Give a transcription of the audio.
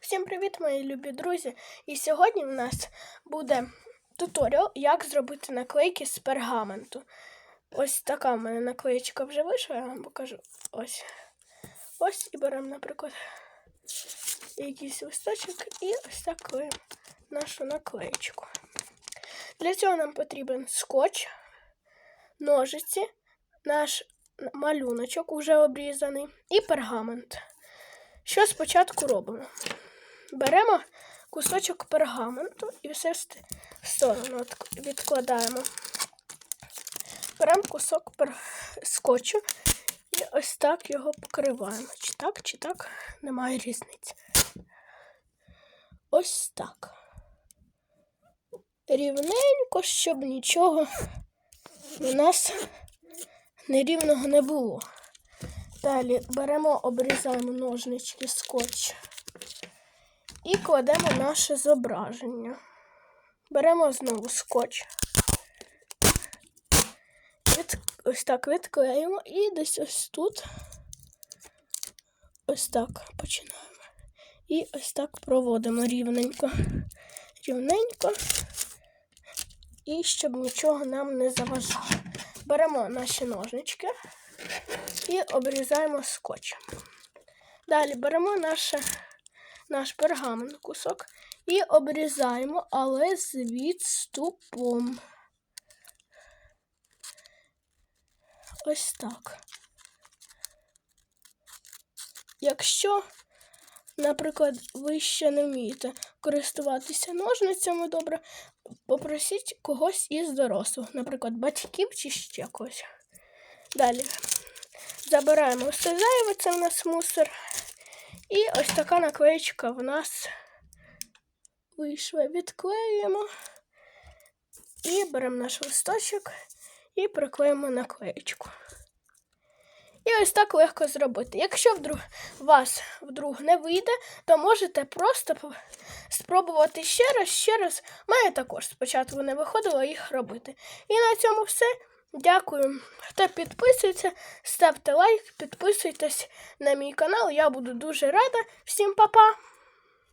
Всім привіт, мої любі друзі! І сьогодні у нас буде туторіал, як зробити наклейки з пергаменту. Ось така в мене наклеєчка вже вийшла, я вам покажу. Ось. Ось і беремо, наприклад, якийсь листочок і ось так клеїмо нашу наклеєчку. Для цього нам потрібен скотч, ножиці, наш малюночок уже обрізаний і пергамент. Що спочатку робимо? Беремо кусочок пергаменту і все в сторону відкладаємо. Беремо кусок скотчу і ось так його покриваємо. Чи так, чи так, немає різниці. Ось так. Рівненько, щоб нічого у нас нерівного не було. Далі беремо, обрізаємо ножнички скотч і кладемо наше зображення. Беремо знову скотч. Від, ось так відклеїмо і десь ось тут. Ось так починаємо. І ось так проводимо рівненько. Рівненько. І щоб нічого нам не заважало. Беремо наші ножнички і обрізаємо скотч. Далі беремо наше, наш пергамент кусок і обрізаємо, але з відступом. Ось так. Якщо, наприклад, ви ще не вмієте користуватися ножницями добре, попросіть когось із дорослих, наприклад, батьків чи ще когось. Далі забираємо все зайве, це в нас мусор. І ось така наклеєчка в нас вийшла. Відклеюємо і беремо наш листочок і приклеїмо наклеєчку. І ось так легко зробити. Якщо вдруг вас вдруг не вийде, то можете просто спробувати ще раз, ще раз. Мене також спочатку не виходило їх робити. І на цьому все. Дякую. Хто підписується, ставте лайк, підписуйтесь на мій канал. Я буду дуже рада. Всім па-па!